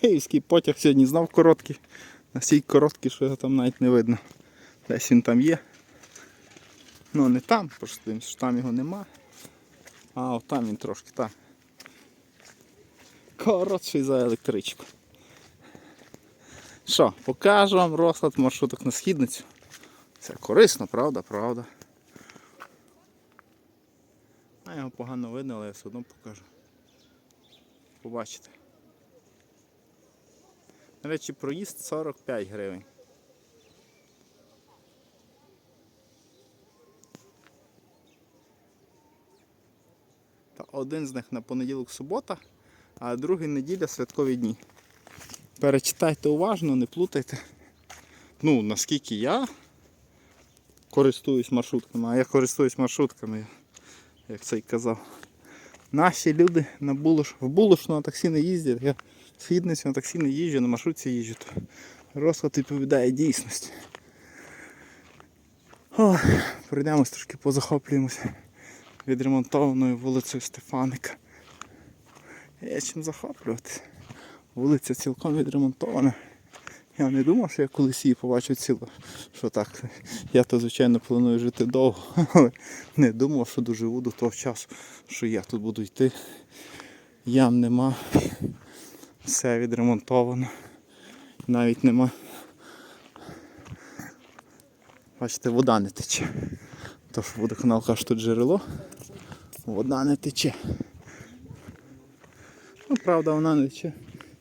Київський потяг сьогодні знов короткий. Настільки короткий, що його там навіть не видно. Десь він там є. Ну не там, просто там його нема. А от там він трошки там. Коротший за електричку. Що, покажу вам розклад маршруток на східницю. Це корисно, правда, правда. А його погано видно, але я все одно покажу. Побачите. До речі, проїзд 45 гривень. Та один з них на понеділок субота, а другий неділя святкові дні. Перечитайте уважно, не плутайте. Ну, наскільки я користуюсь маршрутками, а я користуюсь маршрутками, як це й казав. Наші люди на булош... в булошну на таксі не їздять. Я в східницю на таксі не їжджу, на маршрутці їжджу. То розклад відповідає дійсності. О, пройдемось трошки позахоплюємося відремонтованою вулицею Стефаника. Є чим захоплюватися. Вулиця цілком відремонтована. Я не думав, що я колись її побачу ціло. Що так, я то звичайно планую жити довго, але не думав, що доживу до того часу, що я тут буду йти. Ям нема. Все відремонтовано. Навіть нема. Бачите, вода не тече. Тож водоканал каже, тут джерело. Вода не тече. Ну, правда, вона не тече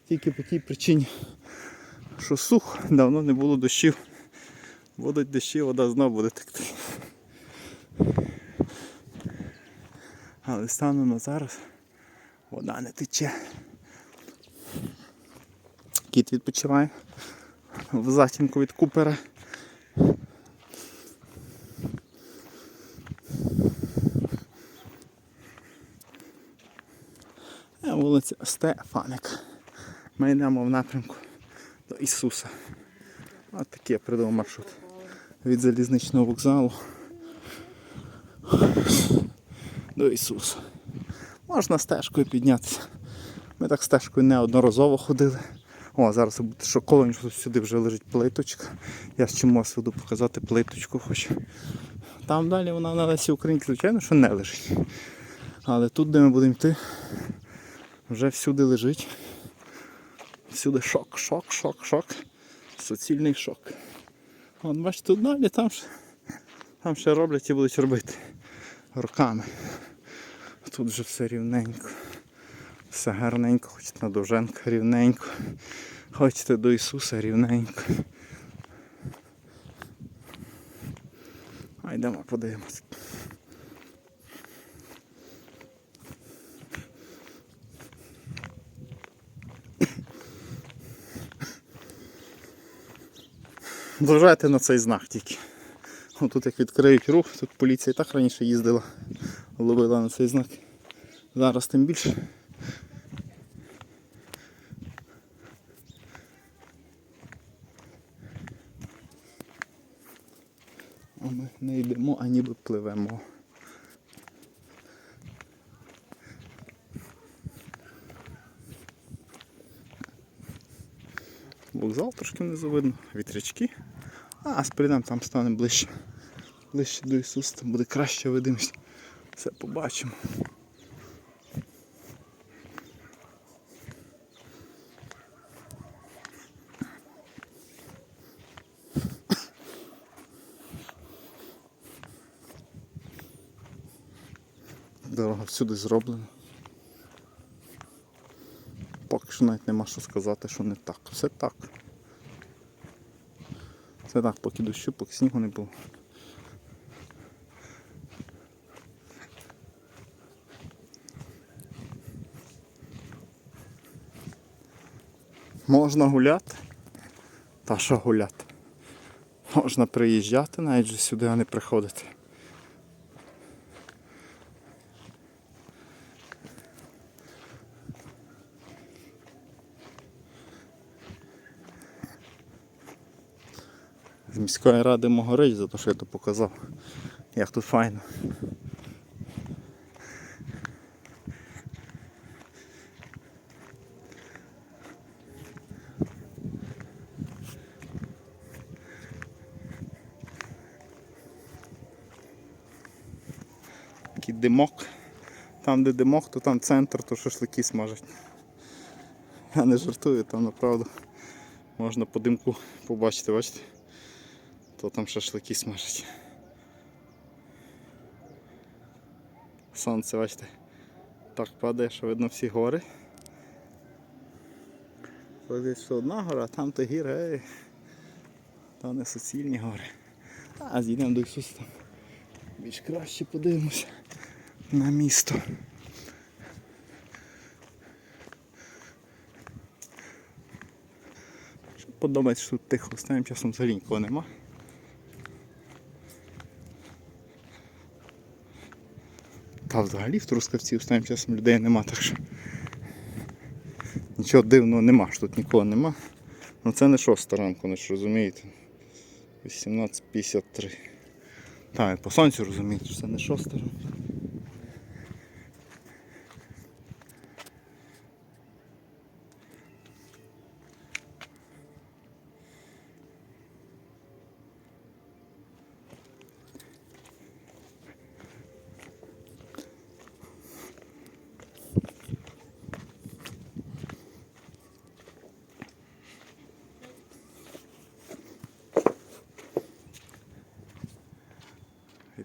тільки по тій причині, що сух, давно не було дощів. Будуть дощі, вода знову буде текти. Але станом на зараз вода не тече. Кіт відпочиває в затінку від купера. А вулиця Стефаник. Ми йдемо в напрямку до Ісуса. Ось такий я придумав маршрут. Від залізничного вокзалу до Ісуса. Можна стежкою піднятися. Ми так стежкою неодноразово ходили. О, зараз ви будете шоковані, що сюди вже лежить плиточка. Я з чимось буду показати плиточку хоч. Там далі вона на Лесі Українки, звичайно, що не лежить. Але тут, де ми будемо йти, вже всюди лежить. Всюди шок, шок, шок, шок. Суцільний шок. От бачите, тут далі там ще, там ще роблять і будуть робити руками. Тут вже все рівненько. Все гарненько, хочете на Довженка рівненько. Хочете до Ісуса рівненько. А йдемо подивимось. Зважайте на цей знак тільки. Тут як відкриють рух, тут поліція і так раніше їздила, ловила на цей знак. Зараз тим більше. Ми не йдемо, а ніби пливемо. Вокзал трошки внизу видно, вітрячки. А з прийдем там стане ближче. Ближче до Ісуса, там буде краще видимість. Все побачимо. Дорога всюди зроблена. Поки що навіть нема що сказати, що не так. Все так. Це так, поки дощу, поки снігу не було. Можна гуляти. Та що гуляти? Можна приїжджати навіть же сюди, а не приходити. міської ради Могорич за те, що я тут показав, як тут файно. Такий димок. Там де димок, то там центр, то шашлики смажать. Я не жартую, там направду можна по димку побачити, бачите? То там шашлики смажать. Сонце, бачите, так падає, що видно всі гори. Десь ще одна гора, а там то гір, ей. Та не суцільні гори. А зійдемо до Ісуса там. Більш краще подивимося на місто. Подобається, що тут тихо, останнім часом взагалі нікого нема. Та взагалі в Трускавці останнім часом людей нема, так що нічого дивного нема, що тут нікого нема. Ну це не шоста ранку, не ж розумієте. 18.53. Так, по сонцю розумієте, що це не шоста ранку.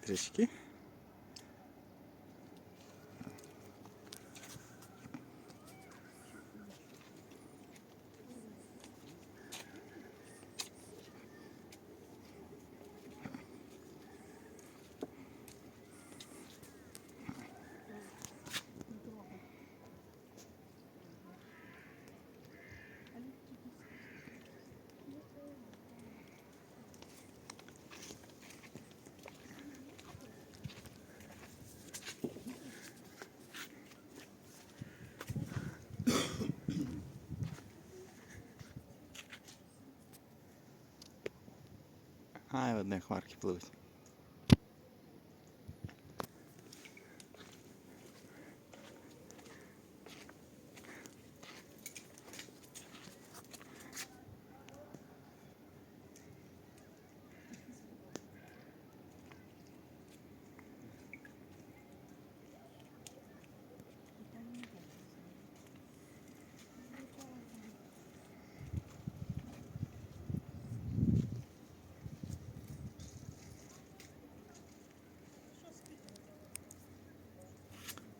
Вітрячки. Одне хмарки пливуть.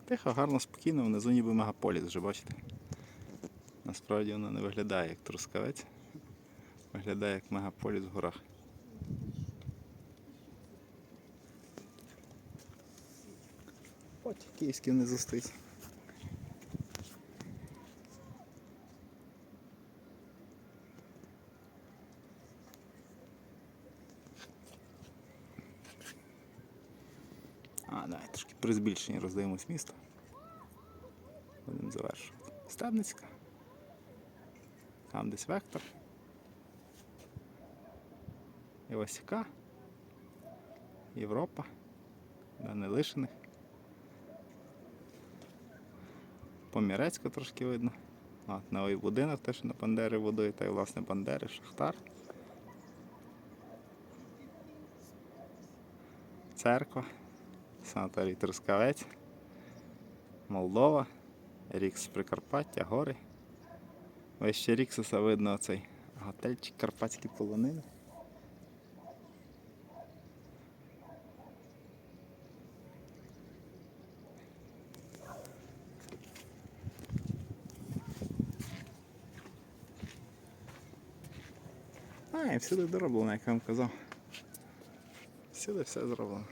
Тихо, гарно, спокійно, внизу ніби мегаполіс вже бачите. Насправді воно не виглядає як трускавець. Виглядає як мегаполіс в горах. Ось, київський не зустріть. А, трошки при збільшенні роздивимось місто. Будемо завершувати. Стебницька. Там десь вектор. І яка. Європа. До нелишених. Помірецька трошки видно. От, новий будинок теж на Бандери будує, та й власне Бандери, Шахтар. Церква. Санаторій Трускавець, Молдова, Рікс Прикарпаття, гори. Ось ще Ріксуса видно оцей готельчик Карпатські полонини. А, і всюди дороблено, як я вам казав. Всюди все зроблено.